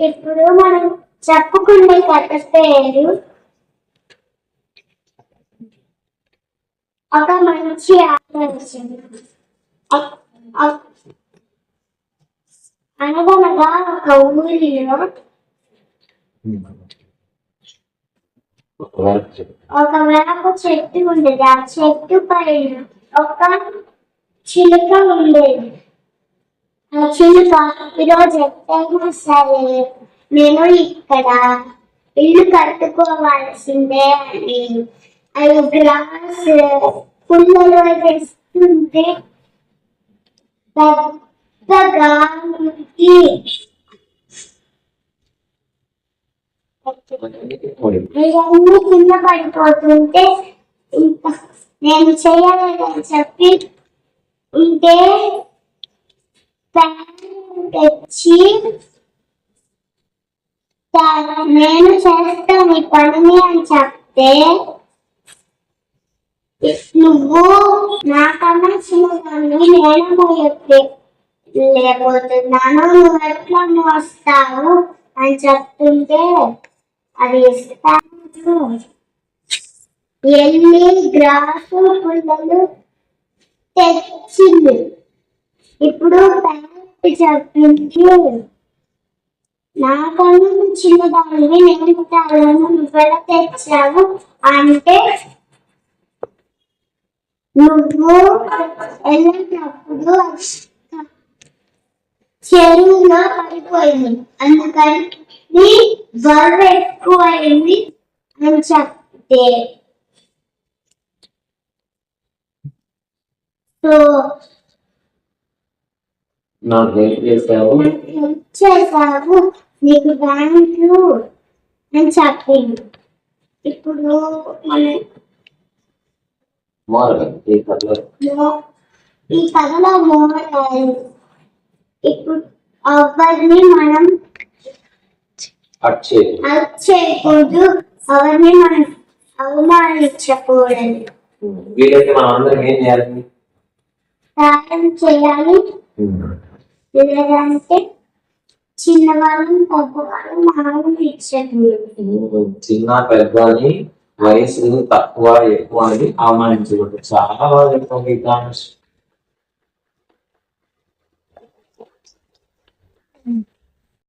ఇప్పుడు మనం చెప్పుకునే కథ పేరు ఒక మంచి ఆలోచన. అనగనగా ఒక ఊరిలో ఒక వేప చెట్టు ఉండేది. ఆ చెట్టు పైన ఒక చిలుక ఉండేది. ఆ ఈరోజు ఎప్పుడైనా సరే నేను ఇక్కడ ఇల్లు కట్టుకోవాల్సిందే అని అవి గ్లాస్ పుల్లలో తెస్తుంటే పెద్దగా ఇవన్నీ కింద పడిపోతుంటే ఇంకా నేను చేయలేదని చెప్పి ఉంటే తెచ్చి నేను చేస్తాను మీ పనిని అని చెప్తే నువ్వు నాకన్నా చిన్నదాన్ని నేను మోయట్లే లేకపోతున్నాను నువ్వు ఎట్లా మోస్తావు అని చెప్తుంటే అది ఇస్తాను. ఎన్ని గ్రాసు పుల్లలు తెచ్చింది? ఇప్పుడు ప్యాంట్ చెప్పింది. నాకన్నా నువ్వు చిన్నదానివి నేను తాను నువ్వెలా తెచ్చావు అంటే నువ్వు వెళ్ళినప్పుడు చెరువులో పడిపోయింది. అందుకని నీ బరువు ఎక్కువైంది అని చెప్తే. సో నాకు హెల్ప్ హెల్ప్ చేశావు నీకు బ్యాంకు అని చెప్పింది ఇప్పుడు మన ఈ కథలో మోడల్ ఇప్పుడు ఎవరిని మనం చేయకూడదు. ఎవరిని మనం అవమానించకూడదు. వీలైతే మనం అందరం ఏం చేయాలి? సహాయం చేయాలి. లేదంటే చిన్న పెద్ద అని వయసు తక్కువ ఎక్కువ అని అవమానించకూడదు. చాలా బాగా చెప్తాం